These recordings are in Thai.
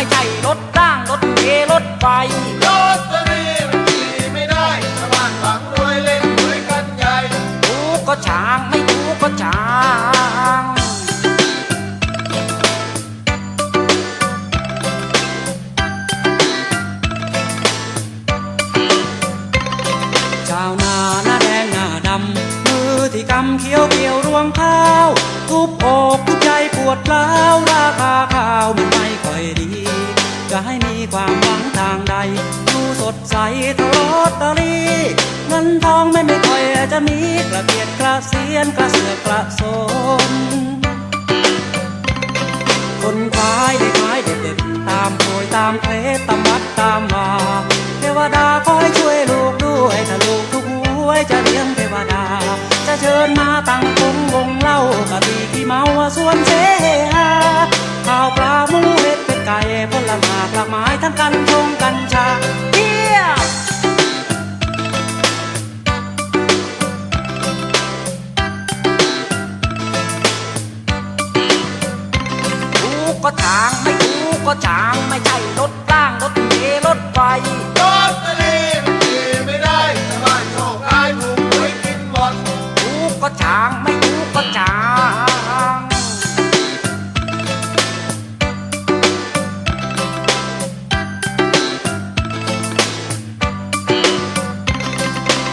ไม่ใช่รถร่างรถเมล์รถไฟลอตเตอรี่มันมีไม่ได้ชาวบ้านหวังรวยเล่นหวยกันใหญ่ถูกก็ช้างไม่ถูกก็ช้างชาวนาหน้าแดงหน้าดำมือที่กำเขียวเกี่ยวรวงข้าวทุบอกทุกใจปวดร้าวราคา มีกระเบียดกระเสียนกระเสือกระสนคนควายได้ขายเด็ดๆตามโพยตามเพลตตามวัดตามวาเทวดาคอยช่วยลูกด้วยถ้าลูกทุกหวยจะเลี้ยงเทวดา จะเชิญมาตั้งวงวงเล่ากะตีขี้เมาส่วนเสหาข้าวปลาหมูเห็ดเป็ดไก่ผลหมากลากไม้ทั้งกันชงกัญชา กก็ช้างไม่ใช่รถร่างรถเมล์รถไฟ ลอตเตอรี่มันมีไม่ได้ชาวบ้านโชคร้ายถูกหวยกินหมด ถูกก็ช้างไม่ถูกก็ช้าง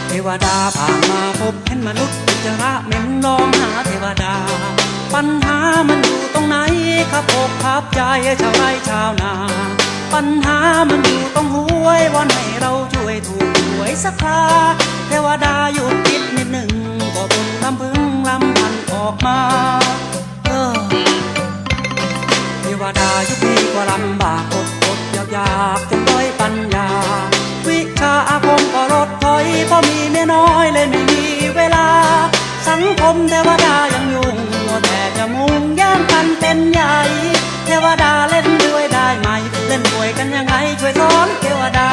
เทวดาผ่านมาพบเห็นมนุษย์อุจจาระเหม็นร้องหาเทวดา ปัญหามันอยู่ตรงไหนครับอกครับใจชาวไร่ชาวนา ปัญหามันอยู่ตรงหวยวันให้เราช่วยถูกหวยสักคราเทวดาหยุดคิดนิดหนึ่งก็บนลำพึงลำพันออกมาเออเทวดายุคนี้ก็ลำบากอดอดอยากอยากจนด้อยปัญญา วิชาอาคมก็ลดถอยเพราะมีเมียน้อยเลยไม่มีเวลา สังคมเทวดายังยุ่ง แต่จะมุงย่างกันเป็นใหญ่เทวดาเล่นด้วยได้ไหม เล่นด้วยกันยังไงช่วยสอนเทวดา